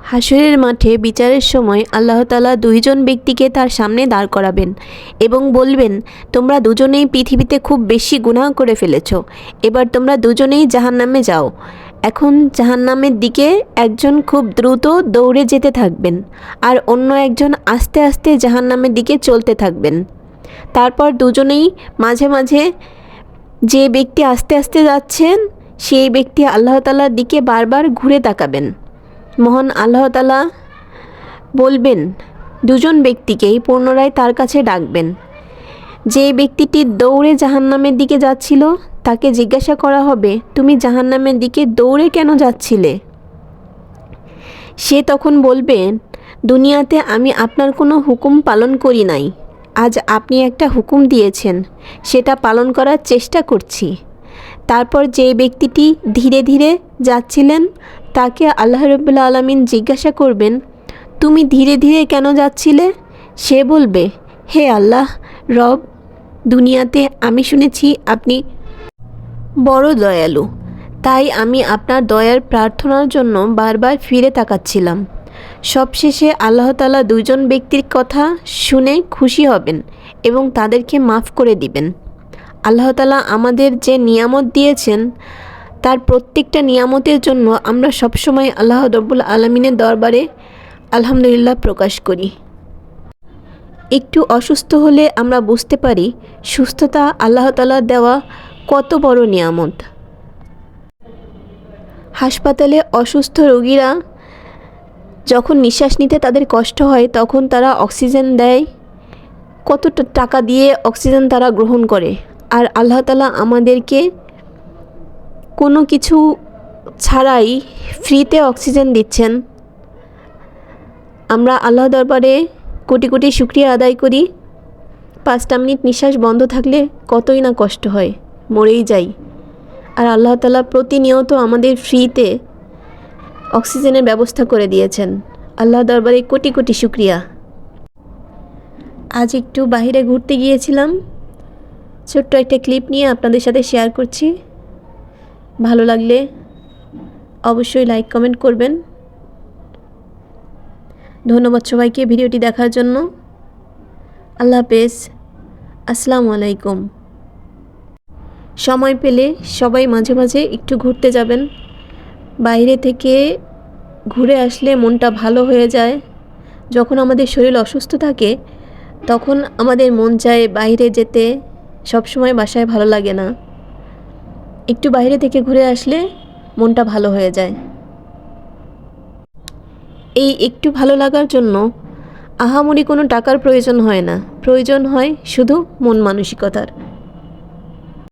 হাসরের মাঠে বিচারের সময় আল্লাহ তালা দুইজন ব্যক্তিকে তার সামনে দাঁড় করাবেন এবং বলবেন, তোমরা দুজনেই পৃথিবীতে খুব বেশি গুনাহ করে ফেলেছ। এবার তোমরা দুজনেই জাহান্নামে যাও। এখন জাহান্নামের দিকে একজন খুব দ্রুত দৌড়ে যেতে থাকবেন আর অন্য একজন আস্তে আস্তে জাহান্নামের দিকে চলতে থাকবেন। তারপর দুজনেই মাঝে মাঝে যে ব্যক্তি আস্তে আস্তে যাচ্ছেন, সেই ব্যক্তি আল্লাহ তালার দিকে বারবার ঘুরে তাকাবেন। মহান আল্লাহ তালা বলবেন, দুজন ব্যক্তিকেই পুনরায় তার কাছে ডাকবেন। যে ব্যক্তিটি দৌড়ে জাহান্নামের দিকে যাচ্ছিল, তাকে জিজ্ঞাসা করা হবে, তুমি জাহান্নামের দিকে দৌড়ে কেন যাচ্ছিলে? সে তখন বলবেন দুনিয়াতে আমি আপনার কোনো হুকুম পালন করি নাই। আজ আপনি একটা হুকুম দিয়েছেন, সেটা পালন করার চেষ্টা করছি। তারপর যে ব্যক্তিটি ধীরে ধীরে যাচ্ছিলেন তাকে আল্লাহ রবুল্লা আলমিন জিজ্ঞাসা করবেন, তুমি ধীরে ধীরে কেন যাচ্ছিলে? সে বলবে, হে আল্লাহ, রব, দুনিয়াতে আমি শুনেছি আপনি বড় দয়ালু। তাই আমি আপনার দয়ার প্রার্থনার জন্য বারবার ফিরে তাকাচ্ছিলাম। সবশেষে আল্লাহতালা দুজন ব্যক্তির কথা শুনে খুশি হবেন এবং তাদেরকে মাফ করে দিবেন। আল্লাহতালা আমাদের যে নিয়ামত দিয়েছেন তার প্রত্যেকটা নিয়ামতের জন্য আমরা সবসময় আল্লাহ রব্বুল আলমিনের দরবারে আলহামদুলিল্লাহ প্রকাশ করি। একটু অসুস্থ হলে আমরা বুঝতে পারি সুস্থতা আল্লাহ তালার দেওয়া কত বড় নিয়ামত। হাসপাতালে অসুস্থ রোগীরা যখন নিঃশ্বাস নিতে তাদের কষ্ট হয়, তখন তারা অক্সিজেন দেয়। কত টাকা দিয়ে অক্সিজেন তারা গ্রহণ করে। আর আল্লাহ তালা আমাদেরকে কোনো কিছু ছাড়াই ফ্রিতে অক্সিজেন দিচ্ছেন। আমরা আল্লাহ দরবারে কোটি কোটি শুক্রিয়া আদায় করি। পাঁচটা মিনিট নিঃশ্বাস বন্ধ থাকলে কতই না কষ্ট হয়, মরেই যাই। আর আল্লাহ তালা প্রতিনিয়ত আমাদের ফ্রিতে অক্সিজেনের ব্যবস্থা করে দিয়েছেন। আল্লাহ দরবারে কোটি কোটি শুক্রিয়া। আজ একটু বাইরে ঘুরতে গিয়েছিলাম। ছোট্ট একটা ক্লিপ নিয়ে আপনাদের সাথে শেয়ার করছি। ভালো লাগলে অবশ্যই লাইক কমেন্ট করবেন। ধন্যবাদ সবাইকে ভিডিওটি দেখার জন্য। আল্লাহ হাফেজ। আসসালামু আলাইকুম। সময় পেলে সবাই মাঝে মাঝে একটু ঘুরতে যাবেন। বাইরে থেকে ঘুরে আসলে মনটা ভালো হয়ে যায়। যখন আমাদের শরীর অসুস্থ থাকে, তখন আমাদের মন চায় বাইরে যেতে। সবসময় বাসায় ভালো লাগে না। একটু বাইরে থেকে ঘুরে আসলে মনটা ভালো হয়ে যায়। এই একটু ভালো লাগার জন্য আহামরি কোনো টাকার প্রয়োজন হয় না। প্রয়োজন হয় শুধু মন মানসিকতার।